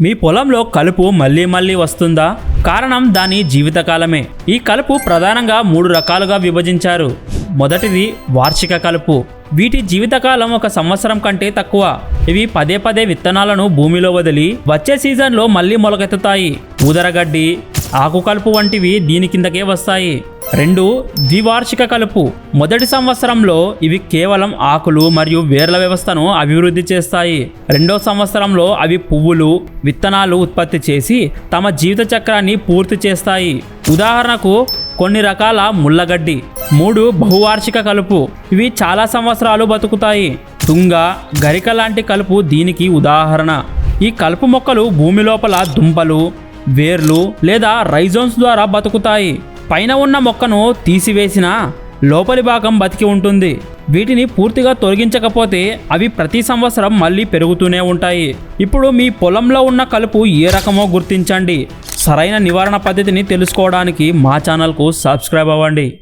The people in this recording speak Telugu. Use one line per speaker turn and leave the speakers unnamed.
మీ పొలంలో కలుపు మళ్ళీ మళ్ళీ వస్తుందా? కారణం దాని జీవితకాలమే. ఈ కలుపు ప్రధానంగా మూడు రకాలుగా విభజించారు. మొదటిది వార్షిక కలుపు. వీటి జీవితకాలం ఒక సంవత్సరం కంటే తక్కువ. ఇవి పదే పదే విత్తనాలను భూమిలో వదిలి వచ్చే సీజన్లో మళ్ళీ మొలకెత్తుతాయి. ఊదరగడ్డి ఆకు కలుపు వంటివి దీని కిందకే వస్తాయి. రెండు ద్వివార్షిక కలుపు. మొదటి సంవత్సరంలో ఇవి కేవలం ఆకులు మరియు వేర్ల వ్యవస్థను అభివృద్ధి చేస్తాయి. రెండో సంవత్సరంలో అవి పువ్వులు విత్తనాలు ఉత్పత్తి చేసి తమ జీవిత చక్రాన్ని పూర్తి చేస్తాయి. ఉదాహరణకు కొన్ని రకాల ముళ్ళగడ్డి. మూడు బహువార్షిక కలుపు. ఇవి చాలా సంవత్సరాలు బతుకుతాయి. తుంగ గరిక లాంటి కలుపు దీనికి ఉదాహరణ. ఈ కలుపు మొక్కలు భూమి లోపల దుంపలు వేర్లు లేదా రైజోన్స్ ద్వారా బతుకుతాయి. పైన ఉన్న మొక్కను తీసివేసినా లోపలి భాగం బతికి ఉంటుంది. వీటిని పూర్తిగా తొలగించకపోతే అవి ప్రతి సంవత్సరం మళ్ళీ పెరుగుతూనే ఉంటాయి. ఇప్పుడు మీ పొలంలో ఉన్న కలుపు ఏ రకమో గుర్తించండి. సరైన నివారణ పద్ధతిని తెలుసుకోవడానికి మా ఛానల్కు సబ్స్క్రైబ్ అవ్వండి.